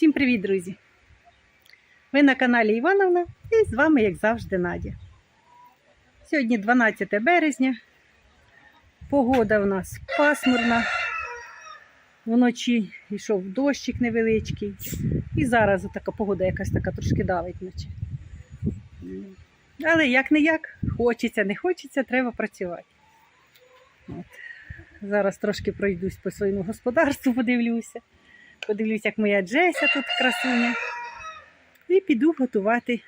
Всім привіт, друзі! Ви на каналі Івановна і з вами, як завжди, Надя. Сьогодні 12 березня. Погода в нас пасмурна. Вночі йшов дощик невеличкий. І зараз така погода якась така трошки давить наче. Але як не як, хочеться, не хочеться, треба працювати. От. Зараз трошки пройдусь по своєму господарству, подивлюся. Подивлюсь, як моя Джеся тут красуня. І піду готувати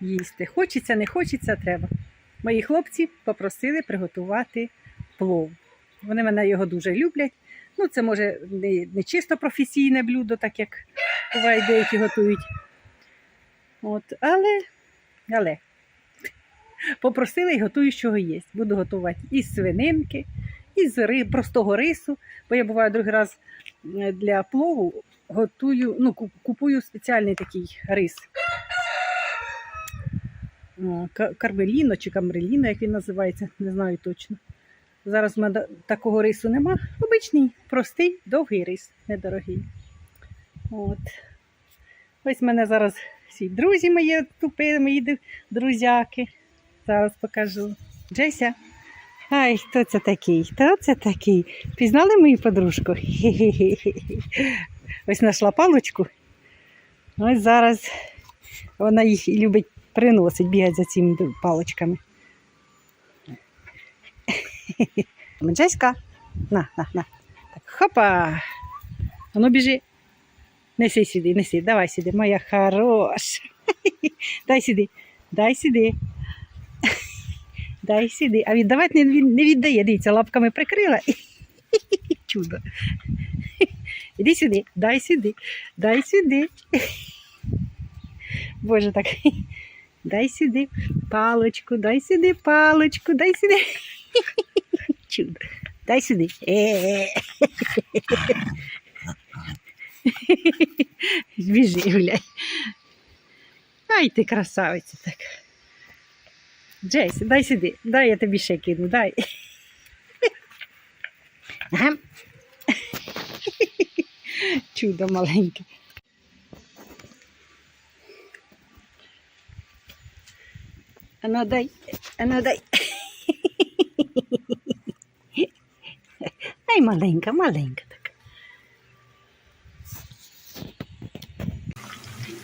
їсти. Хочеться, не хочеться, треба. Мої хлопці попросили приготувати плов. Вони мене його дуже люблять. Ну, це може не, не чисто професійне блюдо, так як буває, деякі готують. От, але, але попросили і готую, чого є. Буду готувати із свининки, із ри, простого рису, бо я буваю другий раз для плову готую, ну, купую спеціальний такий рис. Кармеліно чи камреліно, як він називається, не знаю точно. Зараз в мене такого рису нема. Обичний, простий, довгий рис, недорогий. От. Ось мене зараз всі друзі мої тупи, мої друзяки. Зараз покажу. Джеся. Ай, хто це такий? Хто це такий? Пізнали мою подружку? Ось знайшла паличку. Ось зараз вона їх любить приносить, бігати за цими паличками. Джеська. На, на, на. Так, хопа. А ну біжи. Неси сюди, неси, давай сюди, моя хороша. Дай сюди, дай сюди. Дай сюди. А віддавати не, не віддає. Дивіться, лапками прикрила. Чудо. Іди сюди, дай сюди, дай сюди. Боже так. Дай сюди паличку, дай сюди паличку, дай сюди. Чудо. Дай сюди. Біжи, гуляй. Ай ти красавиця так. Джейс, дай сюди, дай я тобі ще кину, дай. Чудо маленьке. Ану дай, ану дай. Ай, маленька, маленька така.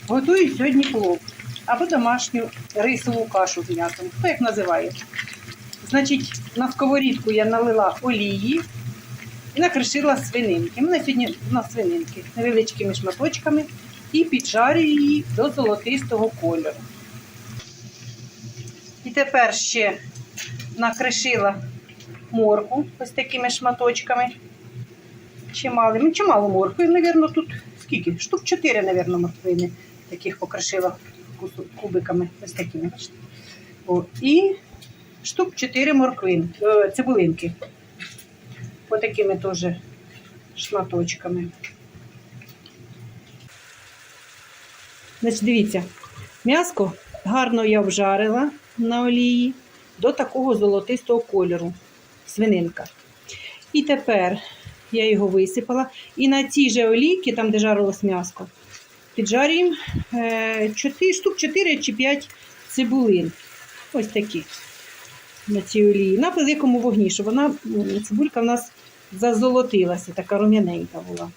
Готую сьогодні плов або домашню рисову кашу з м'ясом. Хто як називає? Значить, на сковорідку я налила олії і накришила свининки. У мене сьогодні на свининки невеличкими шматочками і піджарю її до золотистого кольору. І тепер ще накришила морку ось такими шматочками. Чималими. Ну, Чимало моркви, мабуть, тут скільки? Штук 4, мабуть, морквини. Таких покришила кубиками. Ось такими. О, і штук 4 морквин, е, цибулинки. Ось такими теж шматочками. Значить, дивіться, м'яско гарно я вжарила на олії до такого золотистого кольору. Свининка. І тепер я його висипала. І на цій же олійці, там, де жарилось м'яско, піджарюємо е, 4, штук 4 чи 5 цибулин. Ось такі на цій олії. На великому вогні, щоб вона, цибулька в нас зазолотилася, така рум'яненька була.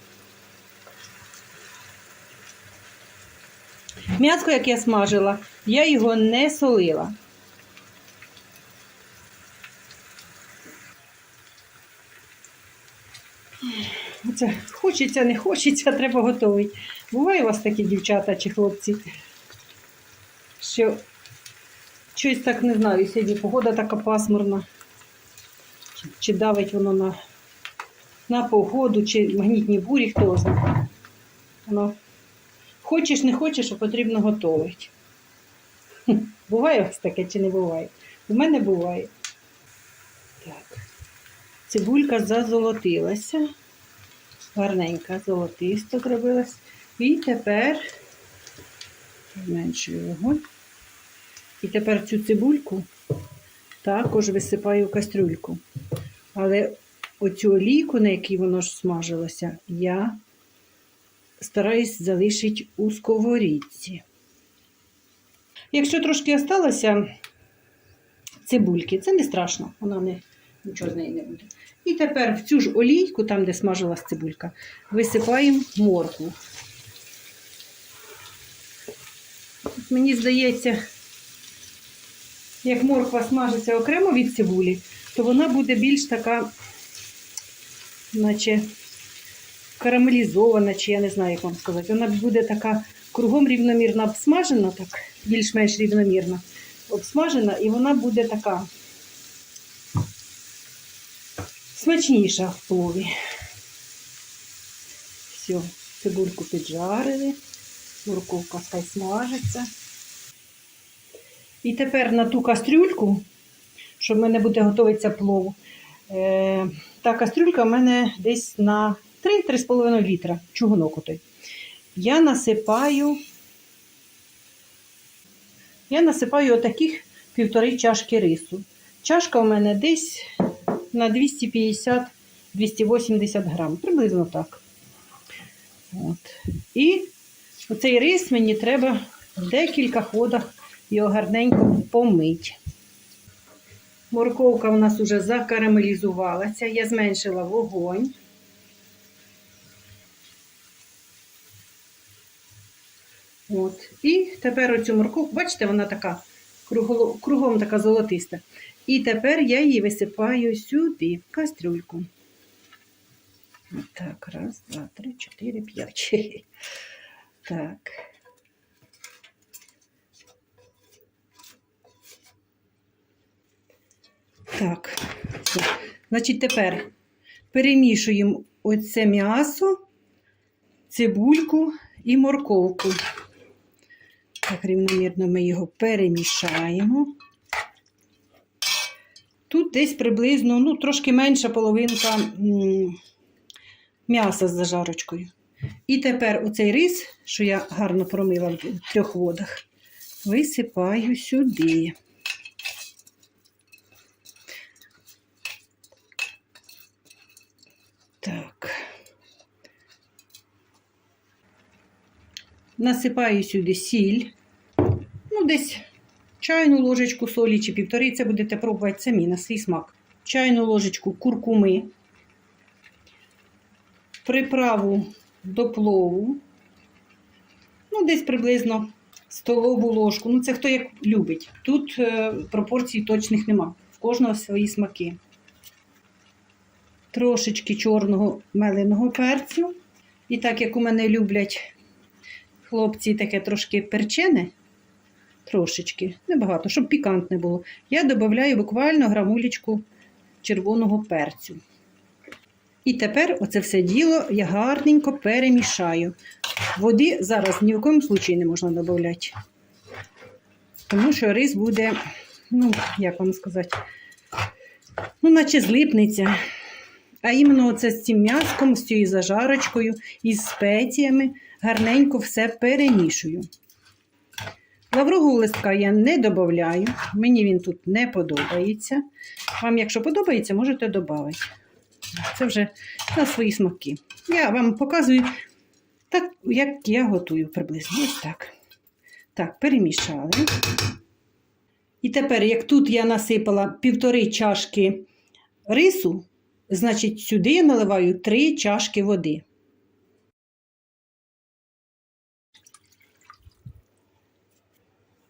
М'яско, як я смажила, я його не солила. Оце хочеться, не хочеться, треба готовий. Буває у вас такі дівчата чи хлопці, що щось так не знаю, сьогодні погода така пасмурна. Чи, чи давить воно на, на погоду, чи магнітні бурі, хто знає. Воно хочеш, не хочеш, а потрібно готовить. Хм, Буває у вас таке чи не буває? У мене буває. Так. Цибулька зазолотилася. Гарненька, золотисто зробилась. І тепер зменшую вогонь. І тепер цю цибульку також висипаю в кастрюльку. Але оцю олійку, на якій воно ж смажилося, я стараюсь залишити у сковорідці. Якщо трошки осталося цибульки, це не страшно, вона не, нічого з неї не буде. І тепер в цю ж олійку, там, де смажилась цибулька, висипаємо моркву. Мені здається, як морква смажиться окремо від цибулі, то вона буде більш така, наче карамелізована, чи я не знаю, як вам сказати. Вона буде така кругом рівномірно обсмажена, так, більш-менш рівномірно обсмажена, і вона буде така смачніша в плові. Все, цибульку піджарили, морковка хай смажиться. І тепер на ту кастрюльку, що в мене буде готуватися плов, е, та кастрюлька в мене десь на 3-3,5 літра, чугунок отой. Я насипаю, я насипаю отаких півтори чашки рису. Чашка у мене десь на 250-280 грам, приблизно так. От. І оцей рис мені треба в декілька ходах його гарненько помити. Морковка у нас вже закарамелізувалася, я зменшила вогонь. От. І тепер оцю морковку, бачите, вона така кругом, така золотиста. І тепер я її висипаю сюди, в кастрюльку. Так, раз, два, три, чотири, п'ять. Так. Так. Значить, тепер перемішуємо оце м'ясо, цибульку і морковку. Так, рівномірно ми його перемішаємо. Тут десь приблизно, ну, трошки менша половинка м'яса з зажарочкою. І тепер оцей рис, що я гарно промила в трьох водах, висипаю сюди. Так. Насипаю сюди сіль. Ну, десь чайну ложечку солі чи півтори. Це будете пробувати самі на свій смак. Чайну ложечку куркуми. Приправу до плову. Ну, десь приблизно столову ложку. Ну, це хто як любить. Тут е, пропорцій точних нема. В кожного свої смаки. Трошечки чорного меленого перцю. І так як у мене люблять хлопці таке трошки перчене, трошечки, небагато, щоб пікантне було, я додаю буквально грамулечку червоного перцю. І тепер оце все діло я гарненько перемішаю. Води зараз ні в якому случаї не можна додати. Тому що рис буде, ну, як вам сказати, ну, наче злипнеться. А іменно оце з цим м'яском, з цією зажарочкою і з спеціями гарненько все перемішую. Лаврового листка я не додаю, мені він тут не подобається. Вам, якщо подобається, можете додати. Це вже на свої смаки. Я вам показую так, як я готую приблизно. Ось так. Так, перемішали. І тепер, як тут я насипала півтори чашки рису, значить, сюди я наливаю три чашки води.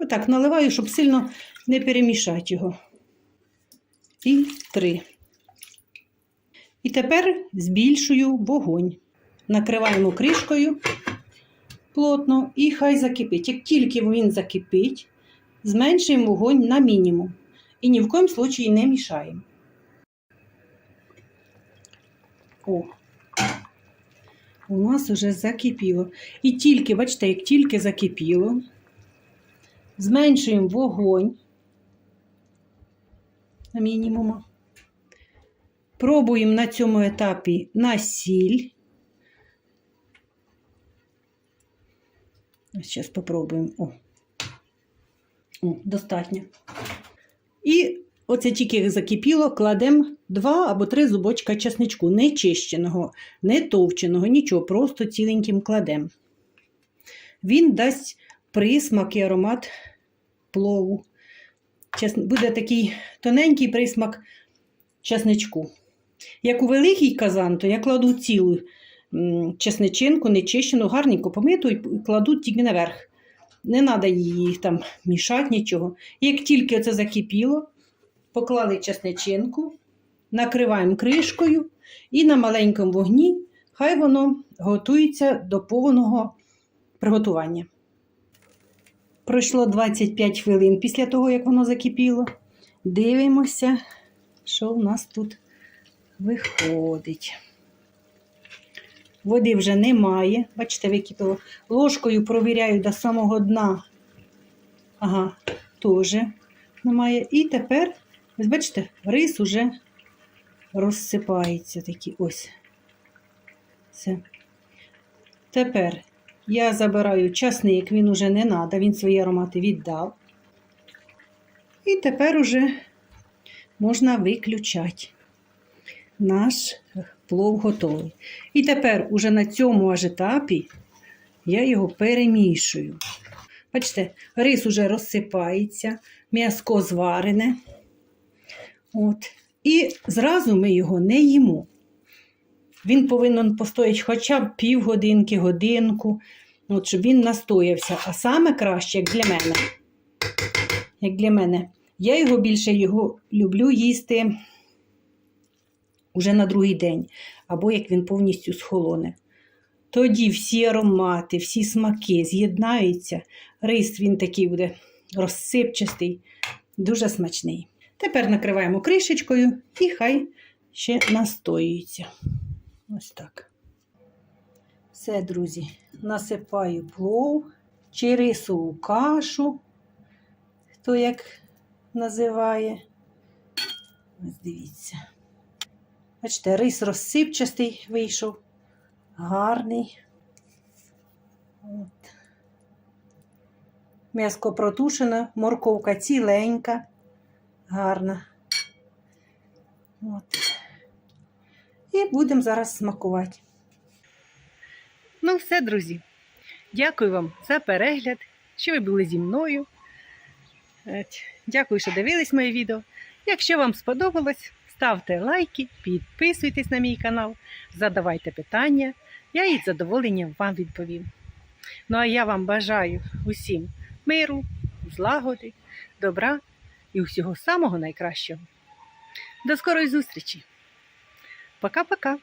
Отак наливаю, щоб сильно не перемішати його. І три. І тепер збільшую вогонь. Накриваємо кришкою плотно і хай закипить. Як тільки він закипить, зменшуємо вогонь на мінімум. І ні в коїм случаї не мішаємо. О, у нас вже закипіло. І тільки, бачите, як тільки закипіло, зменшуємо вогонь на мінімум. Пробуємо на цьому етапі на сіль. Зараз спробуємо. О. О, достатньо. І Оце тільки закипіло, кладемо два або три зубочка чесничку, не чищеного, не товченого, нічого, просто ціленьким кладемо. Він дасть присмак і аромат плову. Буде такий тоненький присмак чесничку. Як у великий казан, то я кладу цілу чесничинку, нечищену, гарненько помиту і кладу тільки наверх. Не треба її там мішати, нічого. Як тільки це закипіло, поклали чесничинку, накриваємо кришкою і на маленькому вогні хай воно готується до повного приготування. Пройшло 25 хвилин після того, як воно закипіло. Дивимося, що в нас тут виходить. Води вже немає. Бачите, википіло. Ложкою провіряю до самого дна. Ага, теж немає. І тепер, ось бачите, рис уже розсипається такий ось. Все. Тепер я забираю часник, він уже не треба, він свої аромати віддав. І тепер уже можна виключати. Наш плов готовий. І тепер уже на цьому аж етапі я його перемішую. Бачите, рис уже розсипається, м'яско зварене. От. І зразу ми його не їмо. Він повинен постояти хоча б півгодинки, годинку, от, щоб він настоявся. А саме краще, як для мене, як для мене, я його більше його люблю їсти уже на другий день, або як він повністю схолоне. Тоді всі аромати, всі смаки з'єднаються. Рис він такий буде розсипчастий, дуже смачний. Тепер накриваємо кришечкою і хай ще настоюється. Ось так. Все, друзі, насипаю плов чи рисову кашу, хто як називає. Ось дивіться. Бачите, рис розсипчастий вийшов, гарний. От. М'яско протушене, морковка ціленька, гарна. От. І будемо зараз смакувати. Ну, все, друзі. Дякую вам за перегляд, що ви були зі мною. Е, Дякую, що дивились моє відео. Якщо вам сподобалось, ставте лайки, підписуйтесь на мій канал, задавайте питання. Я із задоволенням вам відповім. Ну а я вам бажаю усім миру, злагоди, добра і усього самого найкращого. До скорої зустрічі! Пока-пока!